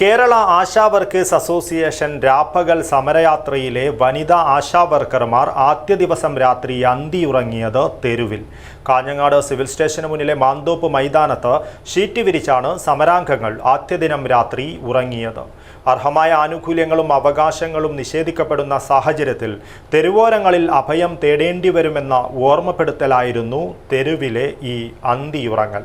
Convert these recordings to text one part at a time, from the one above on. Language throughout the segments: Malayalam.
കേരള ആശാ വർക്കേഴ്സ് അസോസിയേഷൻ രാപ്പകൽ സമരയാത്രയിലെ വനിതാ ആശാ വർക്കർമാർ ആദ്യ ദിവസം രാത്രി അന്തിയുറങ്ങിയത് തെരുവിൽ. കാഞ്ഞങ്ങാട് സിവിൽ സ്റ്റേഷന് മുന്നിലെ മാന്തോപ്പ് മൈതാനത്ത് ഷീറ്റ് വിരിച്ചാണ് സമരാംഗങ്ങൾ ആദ്യ ദിനം രാത്രി ഉറങ്ങിയത്. അർഹമായ ആനുകൂല്യങ്ങളും അവകാശങ്ങളും നിഷേധിക്കപ്പെടുന്ന സാഹചര്യത്തിൽ തെരുവോരങ്ങളിൽ അഭയം തേടേണ്ടി വരുമെന്ന ഓർമ്മപ്പെടുത്തലായിരുന്നു തെരുവിലെ ഈ അന്തിയുറങ്ങൽ.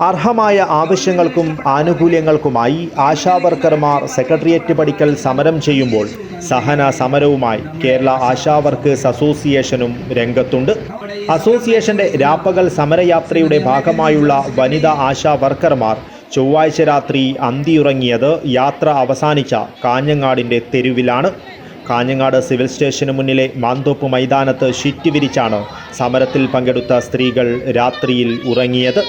അർഹമായ ആവശ്യങ്ങൾക്കും ആനുകൂല്യങ്ങൾക്കുമായി ആശാവർക്കർമാർ സെക്രട്ടേറിയറ്റ് പഠിക്കൽ സമരം ചെയ്യുമ്പോൾ സഹന സമരവുമായി കേരള ആശാ വർക്കേഴ്സ് അസോസിയേഷനും രംഗത്തുണ്ട്. അസോസിയേഷന്റെ രാപ്പകൽ സമരയാത്രയുടെ ഭാഗമായുള്ള വനിതാ ആശാ വർക്കർമാർ ചൊവ്വാഴ്ച രാത്രി അന്തിയുറങ്ങിയത് യാത്ര അവസാനിച്ച കാഞ്ഞങ്ങാടിന്റെ തെരുവിലാണ്. കാഞ്ഞങ്ങാട് സിവിൽ സ്റ്റേഷന് മുന്നിലെ മാന്തോപ്പ് മൈതാനത്ത് ഷീറ്റ് വിരിച്ചാണ് സമരത്തിൽ പങ്കെടുത്ത സ്ത്രീകൾ രാത്രിയിൽ ഉറങ്ങിയത്.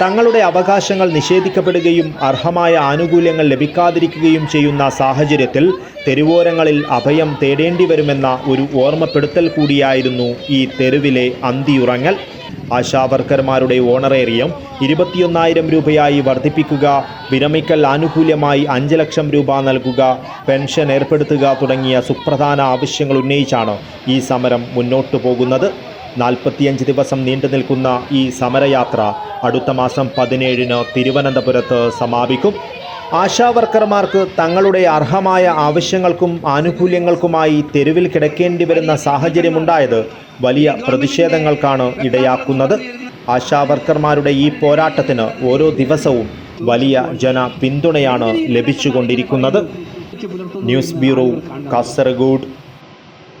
തങ്ങളുടെ അവകാശങ്ങൾ നിഷേധിക്കപ്പെടുകയും അർഹമായ ആനുകൂല്യങ്ങൾ ലഭിക്കാതിരിക്കുകയും ചെയ്യുന്ന സാഹചര്യത്തിൽ തെരുവോരങ്ങളിൽ അഭയം തേടേണ്ടി വരുമെന്ന ഒരു ഓർമ്മപ്പെടുത്തൽ കൂടിയായിരുന്നു ഈ തെരുവിലെ അന്തിയുറങ്ങൽ. ആശാവർക്കർമാരുടെ ഓണറേറിയം ഇരുപത്തിയൊന്നായിരം രൂപയായി വർദ്ധിപ്പിക്കുക വിരമിക്കൽ ആനുകൂല്യമായി അഞ്ച് ലക്ഷം രൂപ നൽകുക പെൻഷൻ ഏർപ്പെടുത്തുക തുടങ്ങിയ സുപ്രധാന ആവശ്യങ്ങൾ ഉന്നയിച്ചാണ് ഈ സമരം മുന്നോട്ടു പോകുന്നത്. നാൽപ്പത്തിയഞ്ച് ദിവസം നീണ്ടു നിൽക്കുന്ന ഈ സമരയാത്ര അടുത്ത മാസം പതിനേഴിന് തിരുവനന്തപുരത്ത് സമാപിക്കും. ആശാവർക്കർമാർക്ക് തങ്ങളുടെ അർഹമായ ആവശ്യങ്ങൾക്കും ആനുകൂല്യങ്ങൾക്കുമായി തെരുവിൽ കിടക്കേണ്ടി വരുന്ന സാഹചര്യമുണ്ടായത് വലിയ പ്രതിഷേധങ്ങൾക്കാണ് ഇടയാക്കുന്നത്. ആശാവർക്കർമാരുടെ ഈ പോരാട്ടത്തിന് ഓരോ ദിവസവും വലിയ ജന പിന്തുണയാണ് ലഭിച്ചുകൊണ്ടിരിക്കുന്നത്. News bureau Kasaragod.